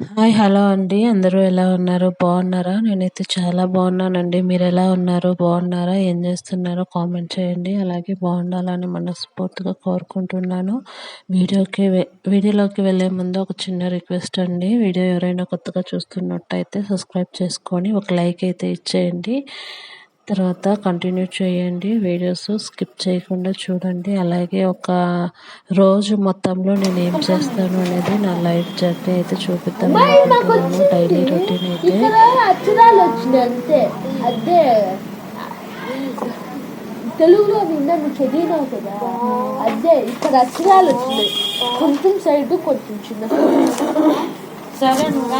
Hi hello అండి. అందరూ ఎలా ఉన్నారు? బాగున్నారా? నేనైతే చాలా బాగున్నానండి. మీరు ఎలా ఉన్నారు? బాగున్నారా? ఏం చేస్తున్నారో కామెంట్ చేయండి. అలాగే బాగుండాలని మనస్ఫూర్తిగా కోరుకుంటున్నాను. వీడియోకి వీడియోలోకి వెళ్ళే ముందు ఒక చిన్న రిక్వెస్ట్ అండి. వీడియో ఎవరైనా కొత్తగా చూస్తున్నట్టయితే సబ్స్క్రైబ్ చేసుకొని ఒక లైక్ అయితే ఇచ్చేయండి. తర్వాత కంటిన్యూ చేయండి. వీడియోస్ స్కిప్ చేయకుండా చూడండి. అలాగే ఒక రోజు మొత్తంలో నేను ఏం చేస్తాను అనేది నా లైఫ్ జర్నీ అయితే చూపిద్దాం అనుకుంటున్నాను. డైలీ రొటీన్ అయితే. అక్షరాలు వచ్చినాయి అంతే. అదే. తెలుగులో నిన్న నువ్వు చదివినావు కదా? అదే ఇక్కడ అక్షరాలు వచ్చినాయి. కొంచెం సైడ్ కొంచెం చిన్న సరే నువ్వు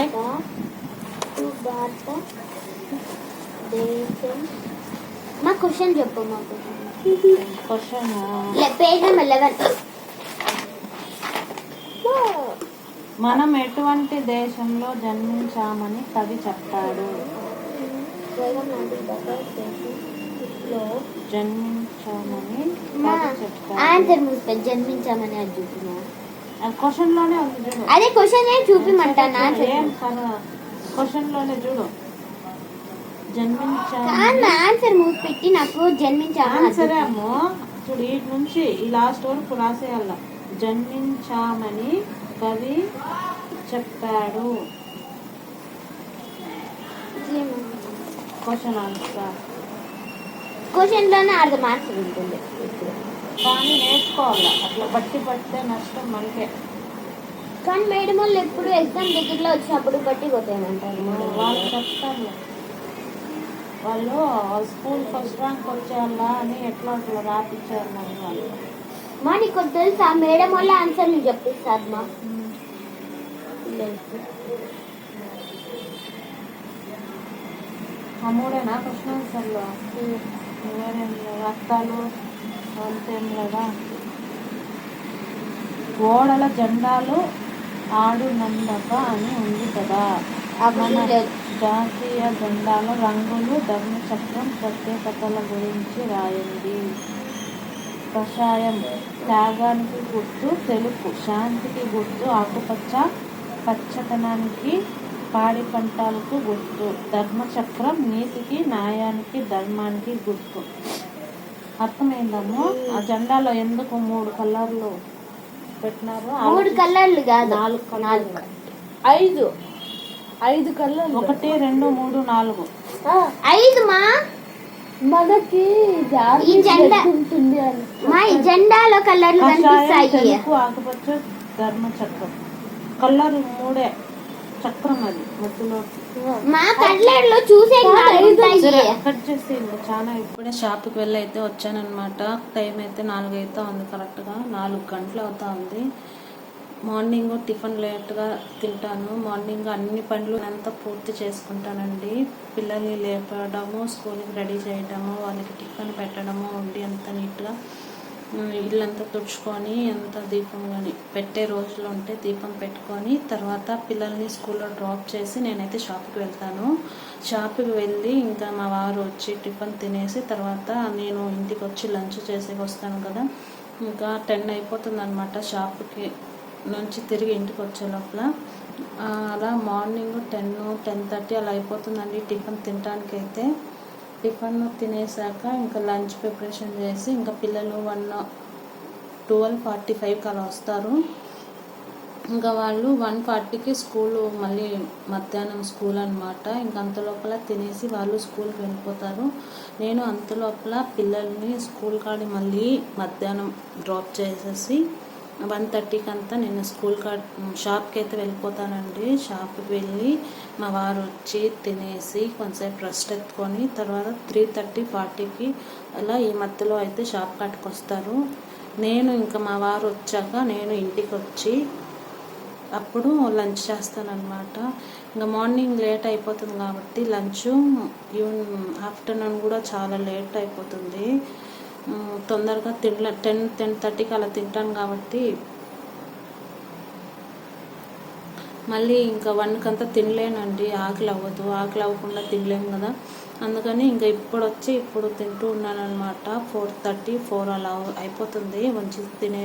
దేశం మా క్వశ్చన్ చెప్పు మా క్వశ్చన్ పేజ్ నెంబర్ లెవెన్ మనం ఎటువంటి దేశంలో జన్మించామని కవి చెప్తాడు జన్మించామని ఆన్సర్ మూస్తే జన్మించామని అది చూపినా క్వశ్చన్లోనే ఉంది అదే క్వశ్చన్ ఏం చూపిమంటానా క్వశ్చన్లోనే చూడు జన్మించాము కాదు ఆన్సర్ మూసి పెట్టి నాకు చూపి. ఏమో? చూడు ఈ నుంచి ఈ లాస్ట్ వరకు రాసేయాల. జన్మించామని కవి చెప్పాడు. క్వశ్చన్ ఆన్సర్ క్వశ్చన్లోనే అర్థం ఆన్సర్ ఉంటుంది. కానీ నేర్చుకోవాలి. అట్లా బట్టి పడితే నష్టం మనకే. కానీ మేడం వాళ్ళు ఎప్పుడు ఎగ్జామ్ దగ్గరలో వచ్చినప్పుడు బట్టి కొట్టేయమంటారు వాళ్ళు చెప్తారు. వాళ్ళు స్కూల్ ఫస్ట్ ర్యాంక్ వచ్చేయాల అని ఎట్లా అట్లా రాపించారు వాళ్ళు? మా నీకు తెలుసా? మేడం వాళ్ళ ఆన్సర్ నీకు చెప్పిస్తారు మా. ఆ మూడేనా క్వశ్చన్ ఆన్సర్లో? వేరేం లేదా అర్థాలు? అంతేం లేదా? ఓడల జెండాలు ఆడునందక అని ఉంది కదా. మన జాతీయ జెండాల రంగులు ధర్మచక్రం ప్రత్యేకతల గురించి రాయండి. కషాయం త్యాగానికి గుర్తు తెలుపు శాంతికి గుర్తు ఆకుపచ్చ పచ్చతనానికి పాడి పంటలకు గుర్తు ధర్మచక్రం నీతికి న్యాయానికి ధర్మానికి గుర్తు. అర్థమైందమ్మో? ఆ జెండాలో ఎందుకు మూడు కలర్లు పెట్టినారు మూడు కలర్లు కాదు. నాలుగు. ఐదు. ఐదు కళ్ళలు ఒకటి రెండు మూడు నాలుగు. ఐదు మా. మనకి ఈ జెండా మా ఈ జెండాలో కలర్లు కనిపిస్తాయి. ఆకుపచ్చ ధర్మచక్రం కలర్ మూడే. చక్రం అది మధ్యలో. మా కలర్లో చూసే కట్ చేసి చాలా ఇప్పుడే షాప్కి వెళ్ళి అయితే వచ్చానమాట టైం అయితే నాలుగు అయితే ఉంది కరెక్ట్గా. నాలుగు గంటలు అవుతా ఉంది. మార్నింగ్ టిఫిన్ లేట్గా తింటాను. మార్నింగ్ అన్ని పనులు అంతా పూర్తి చేసుకుంటానండి. పిల్లల్ని లేపడము స్కూల్కి రెడీ చేయడము వాళ్ళకి టిఫిన్ పెట్టడము ఉండి అంత నీట్గా ఇల్లంతా తుడుచుకొని ఎంత దీపం కానీ పెట్టే రోజులు ఉంటే దీపం పెట్టుకొని తర్వాత పిల్లల్ని స్కూల్లో డ్రాప్ చేసి నేనైతే షాప్కి వెళ్తాను. షాప్కి వెళ్ళి ఇంకా మా వారు వచ్చి టిఫిన్ తినేసి తర్వాత నేను ఇంటికి వచ్చి లంచ్ చేసి వస్తాను కదా. ఇంకా టెన్ అయిపోతుంది అనమాట షాప్కి. నుంచి తిరిగి ఇంటికి వచ్చే లోపల అలా మార్నింగ్ టెన్ టెన్ థర్టీ అలా అయిపోతుందండి టిఫిన్ తినడానికి అయితే టిఫిన్ తినేసాక ఇంకా లంచ్ ప్రిపరేషన్ చేసి ఇంకా పిల్లలు వన్ ట్వెల్వ్ ఫార్టీ ఫైవ్కి అలా వస్తారు. ఇంకా వాళ్ళు వన్ ఫార్టీకి స్కూల్ మళ్ళీ మధ్యాహ్నం స్కూల్ అనమాట ఇంకా అంత లోపల తినేసి వాళ్ళు స్కూల్కి వెళ్ళిపోతారు. నేను అంత లోపల పిల్లల్ని స్కూల్ కాడి మళ్ళీ మధ్యాహ్నం డ్రాప్ చేసేసి వన్ థర్టీకి అంతా నేను స్కూల్ కా షాప్కి అయితే వెళ్ళిపోతానండి. షాప్కి వెళ్ళి మా వారు వచ్చి తినేసి కొంతసేపు రెస్ట్ ఎత్తుకొని తర్వాత త్రీ థర్టీ ఫార్టీకి అలా ఈ మధ్యలో అయితే షాప్ కాడికి వస్తారు నేను ఇంకా మా వారు వచ్చాక నేను ఇంటికి వచ్చి అప్పుడు లంచ్ చేస్తానన్నమాట. ఇంకా మార్నింగ్ లేట్ అయిపోతుంది కాబట్టి లంచ్ ఈవెన్ ఆఫ్టర్నూన్ కూడా చాలా లేట్ అయిపోతుంది. తొందరగా తినలే. టెన్ టెన్ థర్టీకి అలా తింటాను కాబట్టి. మళ్ళీ ఇంకా వన్కంతా తినలేనండి. ఆకలి అవ్వదు. ఆకలి అవ్వకుండా తినలేము కదా. అందుకని ఇంకా ఇప్పుడు వచ్చి ఇప్పుడు తింటూ ఉన్నాను అనమాట ఫోర్ థర్టీ ఫోర్ అలా అయిపోతుంది. మంచి తినే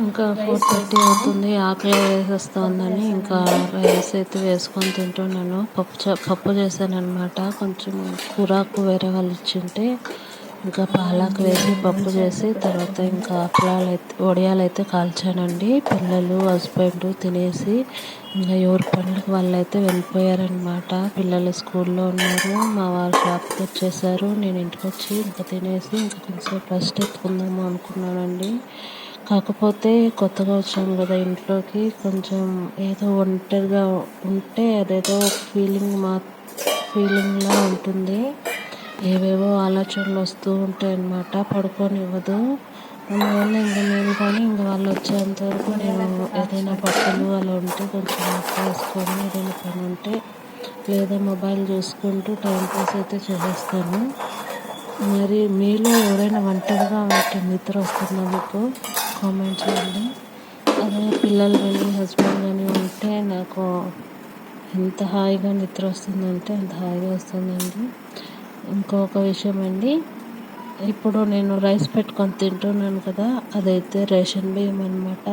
ఇంకా ఫోర్ థర్టీ అవుతుంది. ఆకలి వేసేస్తోందని ఇంకా రైస్ అయితే వేసుకొని తింటున్నాను. పప్పు చ- పప్పు చేశాను అనమాట కొంచెం కూరాకు వేరే వాళ్ళు ఇచ్చింటే ఇంకా పాలాకు వేసి పప్పు చేసి తర్వాత ఇంకా అప్పలాలు అయితే వడియాలు అయితే కాల్చానండి. పిల్లలు హస్బెండ్ తినేసి ఇంకా ఎవరి పనులకు వాళ్ళు అయితే వెళ్ళిపోయారనమాట పిల్లలు స్కూల్లో ఉన్నారు మా వారు షాప్కి వచ్చేసారు. నేను ఇంటికి వచ్చి ఇంకా తినేసి ఇంకా కొంచెం రెస్ట్ ఎత్తుకుందాము అనుకున్నానండి. కాకపోతే కొత్తగా వచ్చాను కదా ఇంట్లోకి కొంచెం ఏదో ఒంటరిగా ఉంటే అదేదో ఫీలింగ్ మా ఫీలింగ్లా ఉంటుంది. ఏవేవో ఆలోచనలు వస్తూ ఉంటాయి అన్నమాట పడుకోనివ్వదు. అందువల్ల ఇంకా నేను కానీ ఇంకా వాళ్ళు వచ్చేంత వరకు నేను ఏదైనా బట్టలు అలా ఉంటే కొంచెం వేసుకొని ఏదైనా పని ఉంటే లేదా మొబైల్ చూసుకుంటూ టైం పాస్ అయితే చేసేస్తాను. మరి మీలో ఎవరైనా ఒంటరిగా ఉంటే నిద్ర వస్తుందా మీకు? కామెంట్ చేయండి. అదే పిల్లలు కానీ హస్బెండ్ కానీ ఉంటే నాకు ఎంత హాయిగా నిద్ర వస్తుందంటే అంత హాయిగా వస్తుందండి. ఇంకొక విషయం అండి ఇప్పుడు నేను రైస్ పెట్టుకొని తింటున్నాను కదా అదైతే రేషన్ బియ్యం అనమాట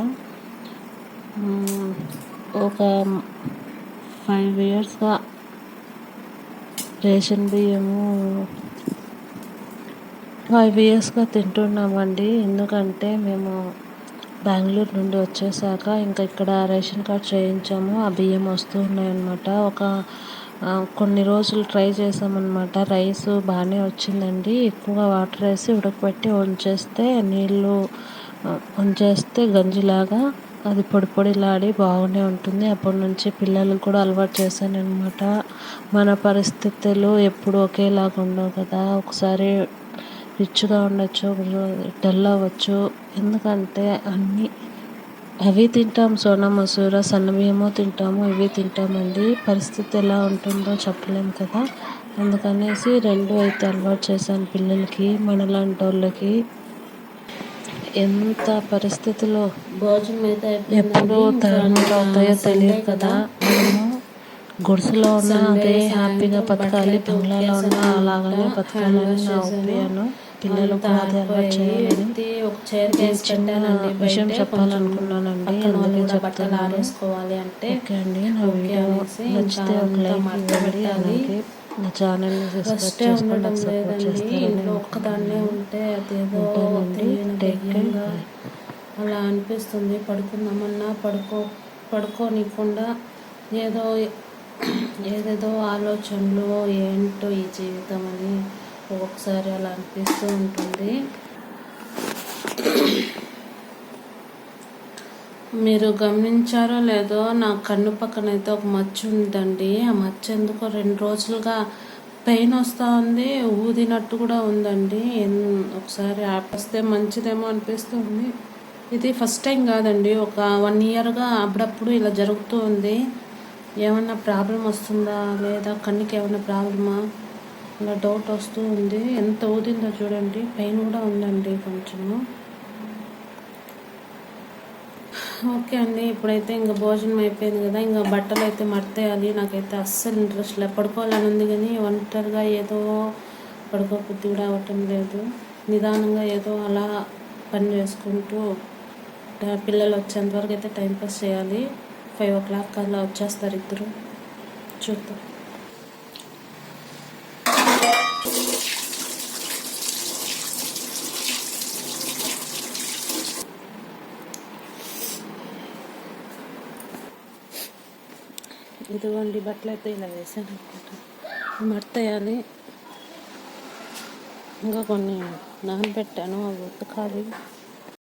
ఒక ఫైవ్ ఇయర్స్గా రేషన్ బియ్యము ఫైవ్ ఇయర్స్గా తింటున్నామండి. ఎందుకంటే మేము బెంగళూరు నుండి వచ్చేసాక ఇంకా ఇక్కడ రేషన్ కార్డ్ చేయించాము ఆ బియ్యం వస్తూ ఉన్నాయన్నమాట. ఒక కొన్ని రోజులు ట్రై చేసామన్నమాట. రైస్ బాగానే వచ్చిందండి. ఎక్కువగా వాటర్ వేసి ఉడకబెట్టి ఉంచేస్తే నీళ్ళు ఉంచేస్తే గంజిలాగా అది పొడి పొడిలాడి బాగానే ఉంటుంది. అప్పటి నుంచి పిల్లలకు కూడా అలవాటు చేశాను అనమాట మన పరిస్థితులు ఎప్పుడు ఒకేలాగా ఉండవు కదా. ఒకసారి రిచ్గా ఉండొచ్చు డల్ అవ్వచ్చు. ఎందుకంటే అన్నీ అవి తింటాం సోనా మసూర సన్న బియ్యము తింటాము ఇవి తింటామండి. పరిస్థితి ఎలా ఉంటుందో చెప్పలేము కదా. అందుకనేసి రెండు అయితే అలవాటు చేశాను పిల్లలకి మనలాంటి వాళ్ళకి ఎంత పరిస్థితిలో? భోజనం అయితే ఎప్పుడు తరుణాలు అవుతాయో తెలియదు కదా. మనము గుడిసెలో ఉన్నా అదే హ్యాపీగా బతకాలి బంగ్లాలో ఉన్నా అలాగనే బతకాలని నా ఒపీనియన్. పిల్లలు కూడా అదే అలవాటు చేయాలని ఒక చైర్ వేసి చిన్న పెట్టానండి విషయం. చెప్పాలనుకున్నానండి. అందుకే ఆరేసుకోవాలి అంటే ఓకే అండి నా ఓకే వీడియో అనేసి నచ్చితే ఒక ఇంకా లైక్ మడత ఇవ్వండి పెట్టాలి. అలాగే నా ఫస్టే ఉండడం లేదండి ఒక్కదాన్నే ఉంటే అదేదో అలా అనిపిస్తుంది. పడుకుందామన్నా పడుకో పడుకోనికుండా ఏదో ఏదేదో ఆలోచనలు ఏంటో ఈ జీవితం అని ఒక్కొక్కసారి అలా అనిపిస్తూ ఉంటుంది. మీరు గమనించారో లేదో నా కన్ను పక్కన అయితే ఒక మచ్చ ఉందండి. ఆ మచ్చ ఎందుకో రెండు రోజులుగా పెయిన్ వస్తూ ఉంది ఊదినట్టు కూడా ఉందండి. ఎన్- ఒకసారి వస్తే మంచిదేమో అనిపిస్తుంది ఇది ఫస్ట్ టైం కాదండి ఒక వన్ ఇయర్గా అప్పుడప్పుడు ఇలా జరుగుతూ ఉంది. ఏమన్నా ప్రాబ్లం వస్తుందా? లేదా కన్నుకి ఏమైనా ప్రాబ్లమా? ఇలా డౌట్ వస్తూ ఉంది. ఎంత ఊదిందో చూడండి. పెయిన్ కూడా ఉందండి కొంచెము. ఓకే అండి. ఇప్పుడైతే ఇంకా భోజనం అయిపోయింది కదా. ఇంకా బట్టలు అయితే మర్తేయాలి నాకైతే అస్సలు ఇంట్రెస్ట్ లేదు. పడుకోవాలని ఉంది కానీ ఒంటరిగా ఏదో పడుకోబుద్ధి కూడా అవ్వటం లేదు. నిదానంగా ఏదో అలా పని చేసుకుంటూ పిల్లలు వచ్చేంత వరకు అయితే టైంపాస్ చేయాలి. ఫైవ్ ఓ క్లాక్ అలా వచ్చేస్తారు ఇద్దరు. చూద్దాం. ఇదిగోండి బట్టలు అయితే ఇలా వేసాను అనుకుంటా మడతేయాలి. ఇంకా కొన్ని నానబెట్టాను అవి ఉతకాలి.